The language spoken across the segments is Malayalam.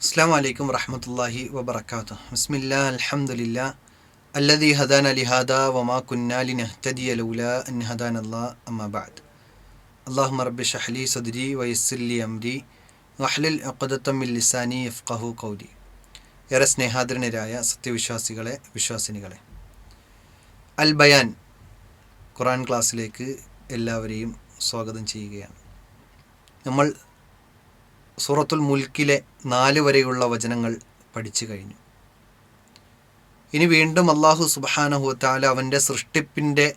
അസ്സാം വലൈക്കും വറഹമത്തല്ലാഹി വബർക്കാത്തു ബിസ്മില്ല അലഹമുല്ല അല്ലദി ഹദാന ലിഹാദ വമാ കുന്നാലി നഹ്തദി അലൂല അൻ ഹദാൻ അല്ലാ അമ്മബാദ് അള്ളാഹു റബ്ബി ഷഹ്ലി സദ്രി വയസ്സില്ലി അംരി വഹ്ലിൽ അക്കദത്തമ്മിൽ ലിസാനി യഫ്ഖഹു കൗലി ഏറെ സ്നേഹാദരനരായ സത്യവിശ്വാസികളെ വിശ്വാസിനികളെ. അൽ ബയാൻ ഖുറാൻ ക്ലാസ്സിലേക്ക് എല്ലാവരെയും സ്വാഗതം ചെയ്യുകയാണ്. നമ്മൾ സൂറത്തുൽ മുൽക്കിലെ നാല് വരെയുള്ള വചനങ്ങൾ പഠിച്ചു കഴിഞ്ഞു ഇനി വീണ്ടും അള്ളാഹു സുബാനഹുത്താല അവൻ്റെ സൃഷ്ടിപ്പിൻ്റെ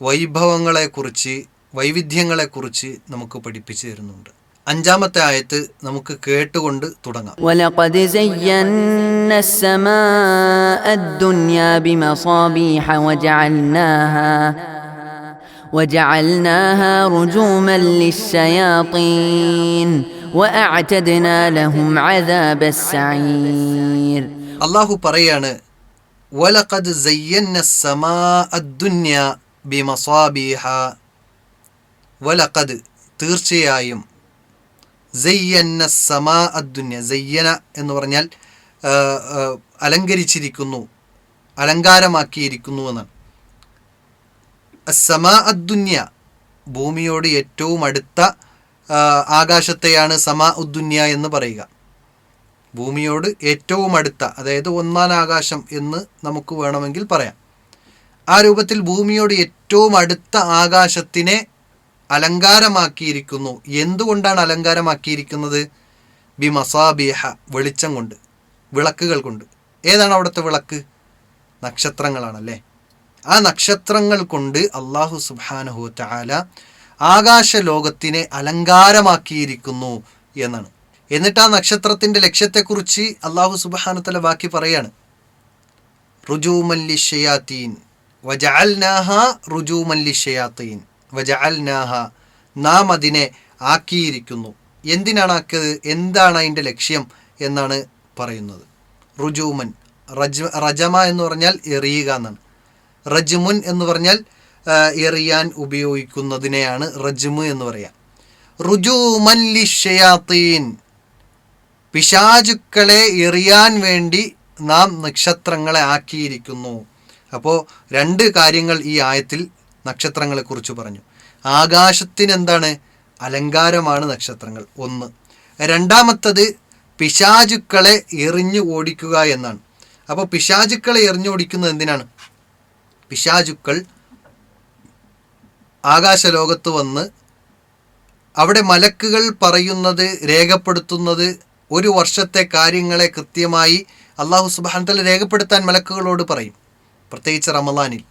വൈഭവങ്ങളെക്കുറിച്ച് വൈവിധ്യങ്ങളെക്കുറിച്ച് നമുക്ക് പഠിപ്പിച്ചു തരുന്നുണ്ട് അഞ്ചാമത്തെ ആയത്ത് നമുക്ക് കേട്ടുകൊണ്ട് തുടങ്ങാം ولقد زينا السماء الدنيا بمصابيح وجعلناها وجعلناها رجوما للشياطين وأعتدنا لهم عذاب السعير അള്ളാഹു പറയാണ് വലഖദ് സയ്യന്ന സമാ അദ്ദുന്യ ബിമസാബീഹ വലഖദ് തീർച്ചയായും സയ്യന്ന സമാ അദ്ദുന്യ സയ്യന എന്ന് പറഞ്ഞാൽ ആ, ആ, അലങ്കരിച്ചിരിക്കുന്നു അലങ്കാരമാക്കിയിരിക്കുന്നു എന്നാണ് സമാ അദ്ദുന്യ ഭൂമിയോട് ഏറ്റവും അടുത്ത ആ, ആകാശത്തെയാണ് സമാ ഉദ്ദുന്യ എന്ന് പറയുക. ഭൂമിയോട് ഏറ്റവും അടുത്ത അതായത് ഒന്നാം ആകാശം എന്ന് നമുക്ക് വേണമെങ്കിൽ പറയാം. ആ രൂപത്തിൽ ഭൂമിയോട് ഏറ്റവും അടുത്ത ആകാശത്തിനെ അലങ്കാരമാക്കിയിരിക്കുന്നു. എന്തുകൊണ്ടാണ് അലങ്കാരമാക്കിയിരിക്കുന്നത്? ബി മസാബിഹ വെളിച്ചം കൊണ്ട് വിളക്കുകൾ കൊണ്ട്. ഏതാണ് അവിടുത്തെ വിളക്ക്? നക്ഷത്രങ്ങളാണല്ലേ? ആ നക്ഷത്രങ്ങൾ കൊണ്ട് അള്ളാഹു സുബാനഹു താല ആകാശ ലോകത്തിനെ അലങ്കാരമാക്കിയിരിക്കുന്നു എന്നാണ്. എന്നിട്ട് ആ നക്ഷത്രത്തിന്റെ ലക്ഷ്യത്തെക്കുറിച്ച് അള്ളാഹു സുബാനത്തല ബാക്കി പറയാണ്. റുജൂമല്ലി ഷയാത്തീൻ ഷയാത്തീൻ വജഅൽനാഹ നാം അതിനെ ആക്കിയിരിക്കുന്നു. എന്തിനാണ് ആക്കിയത് എന്താണ് അതിന്റെ ലക്ഷ്യം എന്നാണ് പറയുന്നത്. റുജൂമൻ റജ റജമ എന്ന് പറഞ്ഞാൽ എറിയുക എന്നാണ്. റജ്മുൻ എന്ന് പറഞ്ഞാൽ എറിയാൻ ഉപയോഗിക്കുന്നതിനെയാണ് റജ്മു എന്ന് പറയാം. റുജുമല്ലിഷയാത്തീൻ പിശാചുക്കളെ എറിയാൻ വേണ്ടി നാം നക്ഷത്രങ്ങളെ ആക്കിയിരിക്കുന്നു. അപ്പോൾ രണ്ട് കാര്യങ്ങൾ ഈ ആയത്തിൽ നക്ഷത്രങ്ങളെക്കുറിച്ച് പറഞ്ഞു. ആകാശത്തിന് എന്താണ്? അലങ്കാരമാണ് നക്ഷത്രങ്ങൾ. ഒന്ന്. രണ്ടാമത്തത് പിശാചുക്കളെ എറിഞ്ഞു ഓടിക്കുക എന്നാണ്. അപ്പോൾ പിശാചുക്കളെ എറിഞ്ഞു ഓടിക്കുന്നത് എന്തിനാണ്? പിശാചുക്കൾ ആകാശലോകത്ത് വന്ന് അവിടെ മലക്കുകൾ പറയുന്നത് രേഖപ്പെടുത്തുന്നത് ഒരു വർഷത്തെ കാര്യങ്ങളെ കൃത്യമായി അള്ളാഹു സുബാനത്തല രേഖപ്പെടുത്താൻ മലക്കുകളോട് പറയും പ്രത്യേകിച്ച് റമദാനിൽ.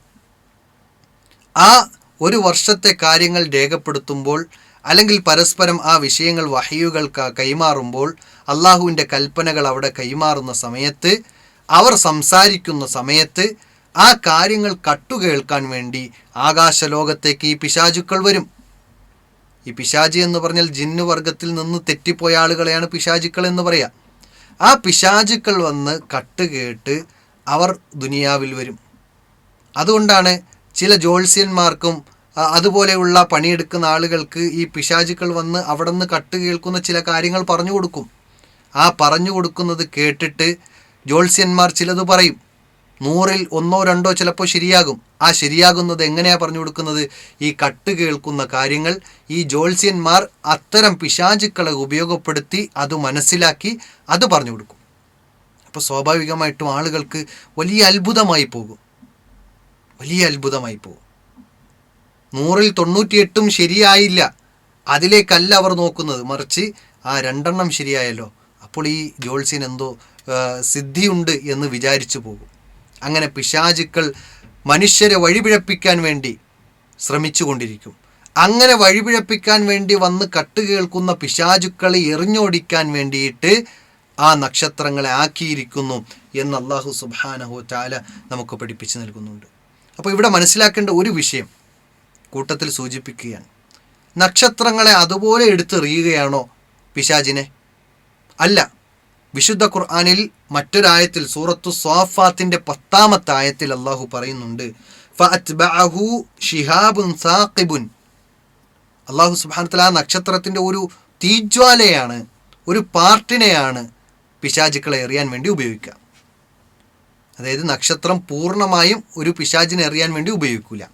ആ ഒരു വർഷത്തെ കാര്യങ്ങൾ രേഖപ്പെടുത്തുമ്പോൾ അല്ലെങ്കിൽ പരസ്പരം ആ വിഷയങ്ങൾ വഹയുകൾ കൈമാറുമ്പോൾ അള്ളാഹുവിന്റെ കൽപ്പനകൾ അവിടെ കൈമാറുന്ന സമയത്ത് അവർ സംസാരിക്കുന്ന സമയത്ത് ആ കാര്യങ്ങൾ കട്ടുകേൾക്കാൻ വേണ്ടി ആകാശലോകത്തേക്ക് ഈ പിശാചുക്കൾ വരും. ഈ പിശാചി എന്ന് പറഞ്ഞാൽ ജിന്നു വർഗത്തിൽ നിന്ന് തെറ്റിപ്പോയ ആളുകളെയാണ് പിശാചുക്കൾ എന്ന് പറയുക ആ പിശാചുക്കൾ വന്ന് കട്ടുകേട്ട് അവർ ദുനിയാവിൽ വരും. അതുകൊണ്ടാണ് ചില ജ്യോത്സ്യന്മാർക്കും അതുപോലെയുള്ള പണിയെടുക്കുന്ന ആളുകൾക്ക് ഈ പിശാചുക്കൾ വന്ന് അവിടെ നിന്ന് കട്ട് കേൾക്കുന്ന ചില കാര്യങ്ങൾ പറഞ്ഞു കൊടുക്കും. ആ പറഞ്ഞു കൊടുക്കുന്നത് കേട്ടിട്ട് ജ്യോത്സ്യന്മാർ ചിലത് പറയും. നൂറിൽ ഒന്നോ രണ്ടോ ചിലപ്പോൾ ശരിയാകും. ആ ശരിയാകുന്നത് എങ്ങനെയാണ് പറഞ്ഞു കൊടുക്കുന്നത്? ഈ കട്ട് കേൾക്കുന്ന കാര്യങ്ങൾ ഈ ജ്യോത്സ്യന്മാർ അത്തരം പിശാചുക്കളെ ഉപയോഗപ്പെടുത്തി അത് മനസ്സിലാക്കി അത് പറഞ്ഞു കൊടുക്കും. അപ്പോൾ സ്വാഭാവികമായിട്ടും ആളുകൾക്ക് വലിയ അത്ഭുതമായി പോകും. വലിയ അത്ഭുതമായി പോകും. നൂറിൽ തൊണ്ണൂറ്റിയെട്ടും ശരിയായില്ല. അതിലേക്കല്ല അവർ നോക്കുന്നത്. മറിച്ച് ആ രണ്ടെണ്ണം ശരിയായല്ലോ. അപ്പോൾ ഈ ജോൾസിൻ എന്തോ സിദ്ധിയുണ്ട് എന്ന് വിചാരിച്ചു പോകും. അങ്ങനെ പിശാചുക്കൾ മനുഷ്യരെ വഴിപിഴപ്പിക്കാൻ വേണ്ടി ശ്രമിച്ചുകൊണ്ടിരിക്കും. അങ്ങനെ വഴിപിഴപ്പിക്കാൻ വേണ്ടി വന്ന് കട്ട് കേൾക്കുന്ന പിശാചുക്കളെ എറിഞ്ഞോടിക്കാൻ വേണ്ടിയിട്ട് ആ നക്ഷത്രങ്ങളെ ആക്കിയിരിക്കുന്നു എന്ന് അള്ളാഹു സുബാനഹു ചാല നമുക്ക് പഠിപ്പിച്ചു നൽകുന്നുണ്ട്. അപ്പോൾ ഇവിടെ മനസ്സിലാക്കേണ്ട ഒരു വിഷയം കൂട്ടത്തിൽ സൂചിപ്പിക്കുകയാണ്. നക്ഷത്രങ്ങളെ അതുപോലെ എടുത്തെറിയുകയാണോ പിശാജിനെ അല്ല. വിശുദ്ധ ഖുർആാനിൽ മറ്റൊരായത്തിൽ സൂറത്തു സ്വാഫാത്തിന്റെ പത്താമത്തെ ആയത്തിൽ അള്ളാഹു പറയുന്നുണ്ട് അള്ളാഹു സുബാനത്തിൽ ആ നക്ഷത്രത്തിന്റെ ഒരു തീജ്വാലയാണ് ഒരു പാർട്ടിനെയാണ് പിശാചുക്കളെ എറിയാൻ വേണ്ടി ഉപയോഗിക്കുക. അതായത് നക്ഷത്രം പൂർണമായും ഒരു പിശാചിനെ എറിയാൻ വേണ്ടി ഉപയോഗിക്കില്ല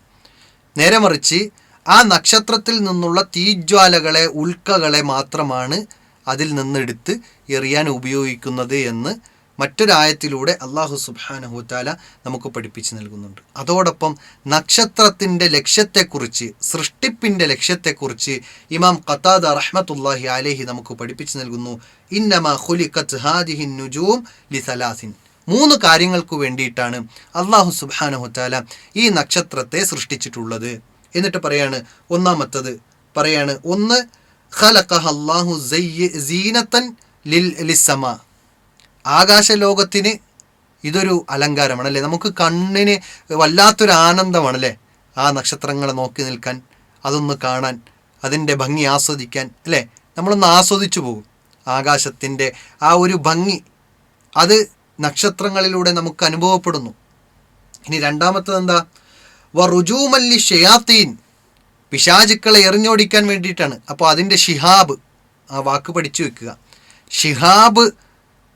നേരെ മറിച്ച് ആ നക്ഷത്രത്തിൽ നിന്നുള്ള തീജ്വാലകളെ ഉൽക്കകളെ മാത്രമാണ് അതിൽ നിന്നെടുത്ത് എറിയാൻ ഉപയോഗിക്കുന്നത് എന്ന് മറ്റൊരായത്തിലൂടെ അള്ളാഹു സുബാനഹുത്താല നമുക്ക് പഠിപ്പിച്ചു നൽകുന്നുണ്ട്. അതോടൊപ്പം നക്ഷത്രത്തിന്റെ ലക്ഷ്യത്തെക്കുറിച്ച് സൃഷ്ടിപ്പിന്റെ ലക്ഷ്യത്തെക്കുറിച്ച് ഇമാം ഖത്താദ റഹ്മത്തുല്ലാഹി അലേഹി നമുക്ക് പഠിപ്പിച്ചു നൽകുന്നു. ഇന്നമ ഖുലിഖത്ത് ഹാദിഹിൻ നുജൂം ലി സലാസിൻ. മൂന്ന് കാര്യങ്ങൾക്ക് വേണ്ടിയിട്ടാണ് അള്ളാഹു സുബാനഹുത്താല ഈ നക്ഷത്രത്തെ സൃഷ്ടിച്ചിട്ടുള്ളത്. എന്നിട്ട് പറയാണ് ഒന്നാമത്തത് പറയാണ് ഒന്ന് ഖലഖഹ സയ്യ- സീനത്തൻ ലിൽ ലിസമ. ആകാശലോകത്തിന് ഇതൊരു അലങ്കാരമാണ് അല്ലേ നമുക്ക് കണ്ണിന് വല്ലാത്തൊരു ആനന്ദമാണല്ലേ ആ നക്ഷത്രങ്ങളെ നോക്കി നിൽക്കാൻ അതൊന്ന് കാണാൻ അതിന്റെ ഭംഗി ആസ്വദിക്കാൻ അല്ലേ? നമ്മളൊന്ന് ആസ്വദിച്ചു പോകും ആകാശത്തിന്റെ ആ ഒരു ഭംഗി. അത് നക്ഷത്രങ്ങളിലൂടെ നമുക്ക് അനുഭവപ്പെടുന്നു. ഇനി രണ്ടാമത്തത് എന്താ? വ റുജൂമല്ലി ഷെയാത്തീൻ. പിശാചുക്കളെ എറിഞ്ഞോടിക്കാൻ വേണ്ടിയിട്ടാണ്. അപ്പോൾ അതിന്റെ ഷിഹാബ് ആ വാക്ക് പഠിച്ചു വെക്കുക. ഷിഹാബ്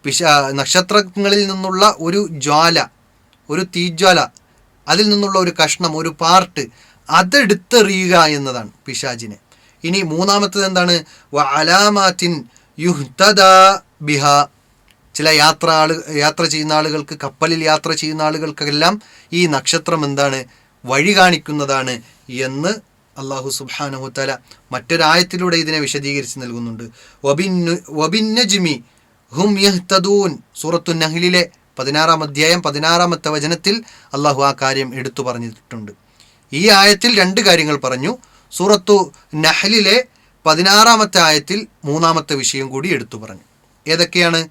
പിശ നക്ഷത്രങ്ങളിൽ നിന്നുള്ള ഒരു ജ്വാല ഒരു തീജ്വാല അതിൽ നിന്നുള്ള ഒരു കഷ്ണം ഒരു പാർട്ട് അതെടുത്തെറിയുക എന്നതാണ് പിശാജിനെ ഇനി മൂന്നാമത്തത് എന്താണ്? അലാമാറ്റിൻ യുഹ്തദ ബിഹ. ചില യാത്ര ആൾ യാത്ര ചെയ്യുന്ന ആളുകൾക്ക് കപ്പലിൽ യാത്ര ചെയ്യുന്ന ആളുകൾക്കെല്ലാം ഈ നക്ഷത്രം എന്താണ്? വഴി കാണിക്കുന്നതാണ് എന്ന് അള്ളാഹു സുബാനഹുത്തല മറ്റൊരായത്തിലൂടെ ഇതിനെ വിശദീകരിച്ച് നൽകുന്നുണ്ട്. വബിന്നു വബിന്നജ്മി ഹും യഹ്തദൂൻ. സൂറത്തു നഹ്ലിലെ പതിനാറാം അധ്യായം പതിനാറാമത്തെ വചനത്തിൽ അള്ളാഹു ആ കാര്യം എടുത്തു പറഞ്ഞിട്ടുണ്ട്. ഈ ആയത്തിൽ രണ്ട് കാര്യങ്ങൾ പറഞ്ഞു. സൂറത്തു നഹ്ലിലെ പതിനാറാമത്തെ ആയത്തിൽ മൂന്നാമത്തെ വിഷയം കൂടി എടുത്തു പറഞ്ഞു. ഏതൊക്കെയാണ്?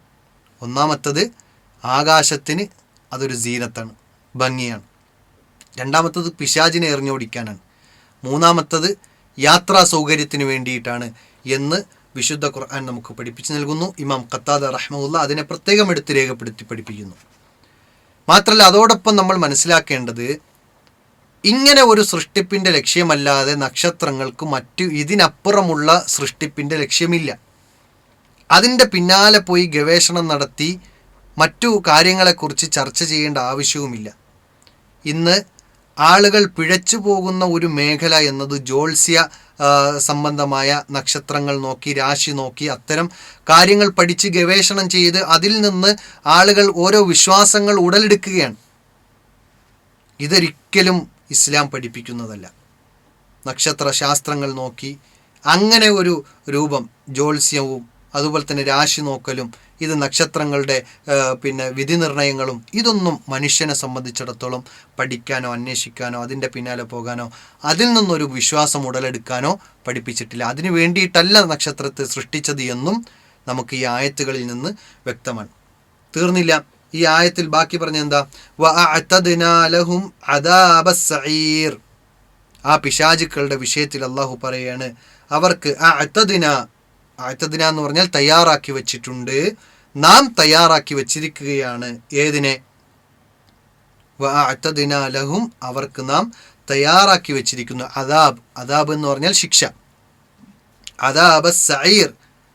ഒന്നാമത്തത് ആകാശത്തിന് അതൊരു സീനത്താണ് ഭംഗിയാണ്. രണ്ടാമത്തത് പിശാചിനെ എറിഞ്ഞോടിക്കാനാണ്. മൂന്നാമത്തത് യാത്രാ സൗകര്യത്തിന് വേണ്ടിയിട്ടാണ് എന്ന് വിശുദ്ധ ഖുർആൻ നമുക്ക് പഠിപ്പിച്ചു നൽകുന്നു. ഇമാം ഖത്താദ റഹ്മുല്ല അതിനെ പ്രത്യേകം എടുത്ത് രേഖപ്പെടുത്തി പഠിപ്പിക്കുന്നു. മാത്രമല്ല അതോടൊപ്പം നമ്മൾ മനസ്സിലാക്കേണ്ടത് ഇങ്ങനെ ഒരു സൃഷ്ടിപ്പിന്റെ ലക്ഷ്യമല്ലാതെ നക്ഷത്രങ്ങൾക്ക് മറ്റു ഇതിനപ്പുറമുള്ള സൃഷ്ടിപ്പിന്റെ ലക്ഷ്യമില്ല. അതിന്റെ പിന്നാലെ പോയി ഗവേഷണം നടത്തി മറ്റു കാര്യങ്ങളെക്കുറിച്ച് ചർച്ച ചെയ്യേണ്ട ആവശ്യവുമില്ല. ഇന്ന് ആളുകൾ പിഴച്ചു പോകുന്ന ഒരു മേഖല എന്നത് ജോൾസ്യ സംബന്ധമായ നക്ഷത്രങ്ങൾ നോക്കി രാശി നോക്കി അത്തരം കാര്യങ്ങൾ പഠിച്ച് ഗവേഷണം ചെയ്ത് അതിൽ നിന്ന് ആളുകൾ ഓരോ വിശ്വാസങ്ങൾ ഉടലെടുക്കുകയാണ്. ഇതൊരിക്കലും ഇസ്ലാം പഠിപ്പിക്കുന്നതല്ല. നക്ഷത്ര ശാസ്ത്രങ്ങൾ നോക്കി അങ്ങനെ ഒരു രൂപം ജ്യോത്സ്യവും അതുപോലെ തന്നെ രാശി നോക്കലും ഇത് നക്ഷത്രങ്ങളുടെ പിന്നെ വിധി നിർണയങ്ങളും ഇതൊന്നും മനുഷ്യനെ സംബന്ധിച്ചിടത്തോളം പഠിക്കാനോ അന്വേഷിക്കാനോ അതിന്റെ പിന്നാലെ പോകാനോ അതിൽ നിന്നൊരു വിശ്വാസം ഉടലെടുക്കാനോ പഠിപ്പിച്ചിട്ടില്ല. അതിനു വേണ്ടിയിട്ടല്ല നക്ഷത്രത്തെ സൃഷ്ടിച്ചത് എന്നും നമുക്ക് ഈ ആയത്തുകളിൽ നിന്ന് വ്യക്തമാണ്. തീർന്നില്ല. ഈ ആയത്തിൽ ബാക്കി പറഞ്ഞ എന്താ? ലഹും ആ പിശാചുക്കളുടെ വിഷയത്തിൽ അള്ളാഹു പറയാണ് അവർക്ക് അത്തദിന അത്തദിന എന്ന് പറഞ്ഞാൽ തയ്യാറാക്കി വെച്ചിട്ടുണ്ട്. നാം തയ്യാറാക്കി വെച്ചിരിക്കുകയാണ് ഏതിനെ? ലഹും അവർക്ക് നാം തയ്യാറാക്കി വെച്ചിരിക്കുന്നു. അദാബ്. അദാബ് എന്ന് പറഞ്ഞാൽ ശിക്ഷ. അദാബ് സഹീർ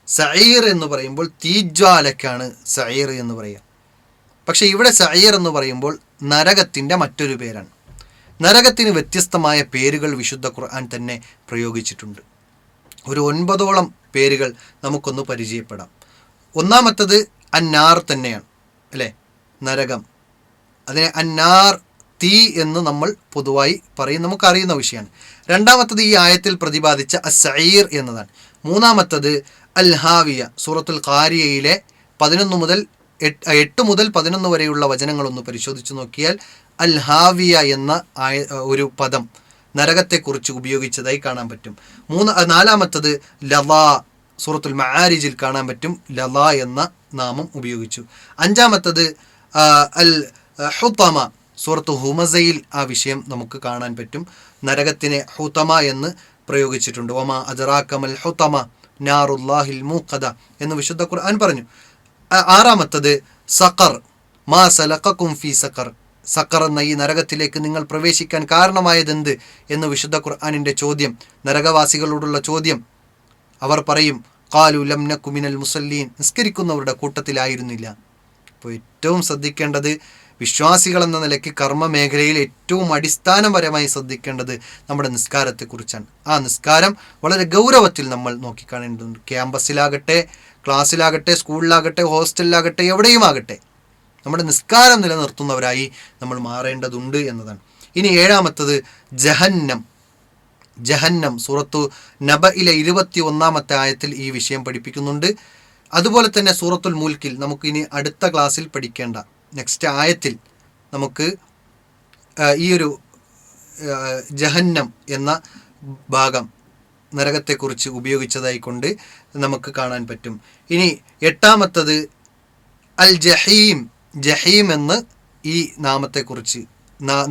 സഈർ എന്ന് പറയുമ്പോൾ തീജ്വാലക്കാണ് സഈർ എന്ന് പറയുക. പക്ഷെ ഇവിടെ സഈർ എന്ന് പറയുമ്പോൾ നരകത്തിന്റെ മറ്റൊരു പേരാണ്. നരകത്തിന് വ്യത്യസ്തമായ പേരുകൾ വിശുദ്ധ ഖുർആൻ തന്നെ പ്രയോഗിച്ചിട്ടുണ്ട്. ഒരു ഒൻപതോളം പേരുകൾ നമുക്കൊന്ന് പരിചയപ്പെടാം. ഒന്നാമത്തത് അന്നാർ തന്നെയാണ് അല്ലേ? നരകം. അതിനെ അന്നാർ തീ എന്ന് നമ്മൾ പൊതുവായി പറയും നമുക്കറിയുന്ന വിഷയമാണ്. രണ്ടാമത്തത് ഈ ആയത്തിൽ പ്രതിപാദിച്ച അസൈർ എന്നതാണ്. മൂന്നാമത്തത് അൽഹാവിയ സൂറത്തുൽ കാരിയയിലെ പതിനൊന്ന് മുതൽ എട്ട് മുതൽ പതിനൊന്ന് വരെയുള്ള വചനങ്ങളൊന്ന് പരിശോധിച്ചു നോക്കിയാൽ അൽഹാവിയ എന്ന ഒരു പദം നരകത്തെക്കുറിച്ച് ഉപയോഗിച്ചതായി കാണാൻ പറ്റും. മൂന്ന് നാലാമത്തത് ലലാ സൂറത്തുൽ മആരിജിൽ കാണാൻ പറ്റും ലത എന്ന നാമം ഉപയോഗിച്ചു. അഞ്ചാമത്തത് അൽ ഹുത്തമ സൂറത്ത് ഹുമസയിൽ ആ വിഷയം നമുക്ക് കാണാൻ പറ്റും. നരകത്തിനെ ഹുത്തമ എന്ന് പ്രയോഗിച്ചിട്ടുണ്ട്. ഒമ അജറാക്കമൽ ഹുത്തമ നാറുല്ലാഹിൽ മൂഖദ എന്ന് വിശുദ്ധ ഖുർആൻ പറഞ്ഞു. ആറാമത്തത് സക്കർ മാ സലഖക്കും ഫി സക്കർ സക്കർ എന്ന ഈ നരകത്തിലേക്ക് നിങ്ങൾ പ്രവേശിക്കാൻ കാരണമായതെന്ത് എന്ന് വിശുദ്ധ ഖുർആാനിന്റെ ചോദ്യം നരകവാസികളോടുള്ള ചോദ്യം. അവർ പറയും കാലു ലംന കുമിനൽ മുസല്ലീൻ. നിസ്കരിക്കുന്നവരുടെ കൂട്ടത്തിലായിരുന്നില്ല. അപ്പോൾ ഏറ്റവും ശ്രദ്ധിക്കേണ്ടത് വിശ്വാസികൾ എന്ന നിലയ്ക്ക് കർമ്മ മേഖലയിൽ ഏറ്റവും അടിസ്ഥാനപരമായി ശ്രദ്ധിക്കേണ്ടത് നമ്മുടെ നിസ്കാരത്തെക്കുറിച്ചാണ്. ആ നിസ്കാരം വളരെ ഗൗരവത്തിൽ നമ്മൾ നോക്കിക്കാണേണ്ടതുണ്ട്. ക്യാമ്പസിലാകട്ടെ ക്ലാസ്സിലാകട്ടെ സ്കൂളിലാകട്ടെ ഹോസ്റ്റലിലാകട്ടെ എവിടെയുമാകട്ടെ നമ്മുടെ നിസ്കാരം നിലനിർത്തുന്നവരായി നമ്മൾ മാറേണ്ടതുണ്ട് എന്നതാണ്. ഇനി ഏഴാമത്തത് ജഹന്നം. ജഹന്നം സൂറത്തു നബയിലെ ഇരുപത്തി ഒന്നാമത്തെ ആയത്തിൽ ഈ വിഷയം പഠിപ്പിക്കുന്നുണ്ട്. അതുപോലെ തന്നെ സൂറത്തുൽ മുൽക്കിൽ നമുക്ക് ഇനി അടുത്ത ക്ലാസ്സിൽ പഠിക്കേണ്ട നെക്സ്റ്റ് ആയത്തിൽ നമുക്ക് ഈ ഒരു ജഹന്നം എന്ന ഭാഗം നരകത്തെക്കുറിച്ച് ഉപയോഗിച്ചതായി കൊണ്ട് നമുക്ക് കാണാൻ പറ്റും. ഇനി എട്ടാമത്തത് അൽ ജഹീം ജഹീം എന്ന് ഈ നാമത്തെക്കുറിച്ച്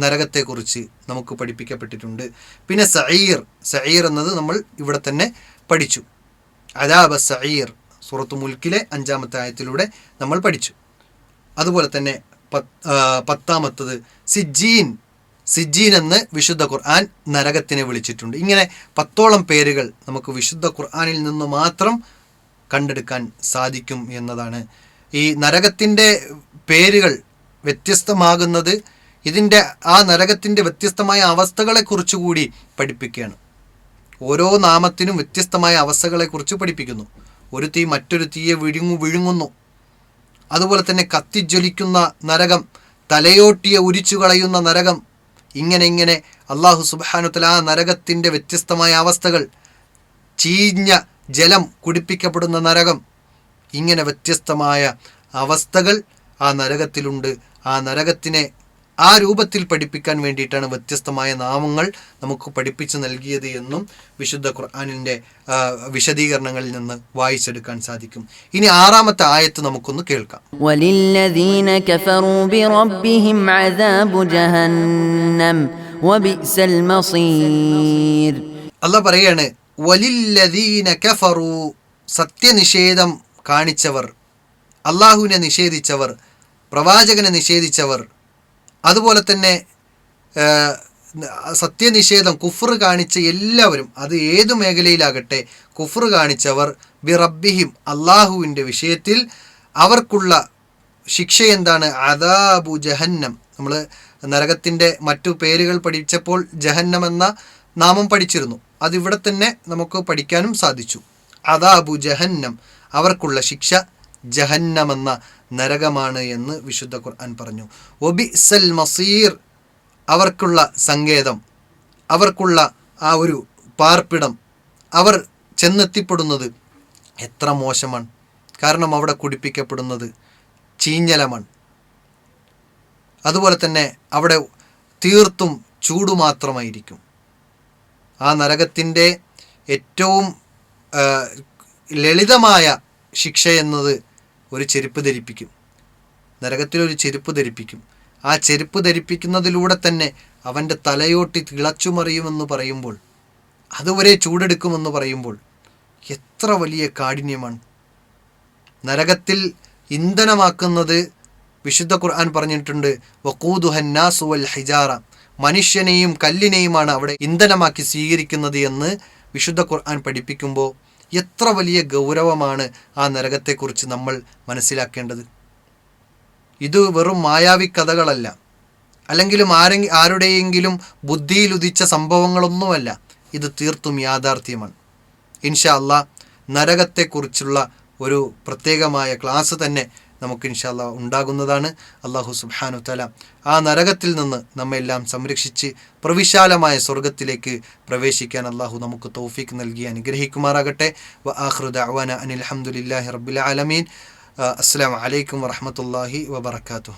നരകത്തെക്കുറിച്ച് നമുക്ക് പഠിപ്പിക്കപ്പെട്ടിട്ടുണ്ട്. പിന്നെ സഈർ സഈർ എന്നത് നമ്മൾ ഇവിടെ തന്നെ പഠിച്ചു. അദാബ സഈർ സൂറത്ത് മുൽക്കിലെ അഞ്ചാമത്തെ ആയത്തിലൂടെ നമ്മൾ പഠിച്ചു. അതുപോലെ തന്നെ പത്താമത്തത് സിജീൻ സിജീൻ എന്ന് വിശുദ്ധ ഖുർആൻ നരകത്തിനെ വിളിച്ചിട്ടുണ്ട്. ഇങ്ങനെ പത്തോളം പേരുകൾ നമുക്ക് വിശുദ്ധ ഖുർആനിൽ നിന്ന് മാത്രം കണ്ടെടുക്കാൻ സാധിക്കും എന്നതാണ്. ഈ നരകത്തിന്റെ പേരുകൾ വ്യത്യസ്തമാകുന്നത് ഇതിന്റെ ആ നരകത്തിന്റെ വ്യത്യസ്തമായ അവസ്ഥകളെക്കുറിച്ച് കൂടി പഠിപ്പിക്കുകയാണ്. ഓരോ നാമത്തിനും വ്യത്യസ്തമായ അവസ്ഥകളെക്കുറിച്ച് പഠിപ്പിക്കുന്നു. ഒരു തീ മറ്റൊരു തീയെ വിഴുങ്ങു വിഴുങ്ങുന്നു. അതുപോലെ തന്നെ കത്തിജ്വലിക്കുന്ന നരകം തലയോട്ടിയെ ഉരിച്ചു കളയുന്ന നരകം ഇങ്ങനെ ഇങ്ങനെ അള്ളാഹു സുബാനുത്തല ആ നരകത്തിന്റെ വ്യത്യസ്തമായ അവസ്ഥകൾ ചീഞ്ഞ ജലം കുടിപ്പിക്കപ്പെടുന്ന നരകം ഇങ്ങനെ വ്യത്യസ്തമായ അവസ്ഥകൾ ആ നരകത്തിലുണ്ട്. ആ നരകത്തിനെ ആ രൂപത്തിൽ പഠിപ്പിക്കാൻ വേണ്ടിയിട്ടാണ് വ്യത്യസ്തമായ നാമങ്ങൾ നമുക്ക് പഠിപ്പിച്ചു നൽകിയത് എന്നും വിശുദ്ധ ഖുർആാനിന്റെ വിശദീകരണങ്ങളിൽ നിന്ന് വായിച്ചെടുക്കാൻ സാധിക്കും. ഇനി ആറാമത്തെ ആയത്ത് നമുക്കൊന്ന് കേൾക്കാം. അല്ല പറയാണ് വലില്ലദീന കഫറു സത്യനിഷേധം കാണിച്ചവർ അള്ളാഹുവിനെ നിഷേധിച്ചവർ പ്രവാചകനെ നിഷേധിച്ചവർ അതുപോലെ തന്നെ സത്യനിഷേധം കുഫർ കാണിച്ച എല്ലാവരും അത് ഏതു മേഖലയിലാകട്ടെ കുഫർ കാണിച്ചവർ ബി റബ്ബിഹിം അള്ളാഹുവിന്റെ വിഷയത്തിൽ അവർക്കുള്ള ശിക്ഷ എന്താണ്? അദാബു ജഹന്നം. നമ്മൾ നരകത്തിന്റെ മറ്റു പേരുകൾ പഠിച്ചപ്പോൾ ജഹന്നം എന്ന നാമം പഠിച്ചിരുന്നു. അതിവിടെ തന്നെ നമുക്ക് പഠിക്കാനും സാധിച്ചു. അദാബു ജഹന്നം. അവർക്കുള്ള ശിക്ഷ ജഹന്നമെന്ന നരകമാണ് എന്ന് വിശുദ്ധ ഖുർആൻ പറഞ്ഞു. ഒബി സൽ മസീർ അവർക്കുള്ള സങ്കേതം അവർക്കുള്ള ആ ഒരു പാർപ്പിടം അവർ ചെന്നെത്തിപ്പെടുന്നത് എത്ര മോശമാണ്. കാരണം അവിടെ കുടിപ്പിക്കപ്പെടുന്നത് ചീഞ്ഞലമാണ്. അതുപോലെ തന്നെ അവിടെ തീർത്തും ചൂട് മാത്രമായിരിക്കും. ആ നരകത്തിന്റെ ഏറ്റവും ലളിതമായ ശിക്ഷ എന്നത് ഒരു ചെരുപ്പ് ധരിപ്പിക്കും. നരകത്തിലൊരു ചെരുപ്പ് ധരിപ്പിക്കും. ആ ചെരുപ്പ് ധരിപ്പിക്കുന്നതിലൂടെ തന്നെ അവന്റെ തലയോട്ടി തിളച്ചുമറിയുമെന്ന് പറയുമ്പോൾ അതുവരെ ചൂടെടുക്കുമെന്ന് പറയുമ്പോൾ എത്ര വലിയ കാഠിന്യമാണ്. നരകത്തിൽ ഇന്ധനമാക്കുന്നത് വിശുദ്ധ ഖുർആൻ പറഞ്ഞിട്ടുണ്ട് വക്കൂദുഹന്നാസു വൽ ഹിജാറ. മനുഷ്യനെയും കല്ലിനെയുമാണ് അവിടെ ഇന്ധനമാക്കി സ്വീകരിക്കുന്നത് എന്ന് വിശുദ്ധ ഖുർആൻ പഠിപ്പിക്കുമ്പോൾ എത്ര വലിയ ഗൗരവമാണ് ആ നരകത്തെക്കുറിച്ച് നമ്മൾ മനസ്സിലാക്കേണ്ടത്? ഇത് വെറും മായാവി കഥകളല്ല. അല്ലെങ്കിലും ആരെ ആരുടെയെങ്കിലും ബുദ്ധിയിലുദിച്ച സംഭവങ്ങളൊന്നുമല്ല. ഇത് തീർത്തും യാഥാർത്ഥ്യമാണ്. ഇൻഷാ അല്ലാ നരകത്തെക്കുറിച്ചുള്ള ഒരു പ്രത്യേകമായ ക്ലാസ് തന്നെ നമുക്ക് ഇൻഷാല്ല ഉണ്ടാകുന്നതാണ്. അള്ളാഹു സുബാനു തല ആ നരകത്തിൽ നിന്ന് നമ്മെല്ലാം സംരക്ഷിച്ച് പ്രവിശാലമായ സ്വർഗത്തിലേക്ക് പ്രവേശിക്കാൻ അള്ളാഹു നമുക്ക് തൗഫീക്ക് നൽകി അനുഗ്രഹിക്കുമാറാകട്ടെ. വ ആഹ്റുദ അവന അനിൽ അഹമ്മദില്ലാഹി റബ്ബിൽ ആലമീൻ. അസ്സാം വലൈക്കും വറഹമത്തല്ലാഹി വബർക്കാത്തു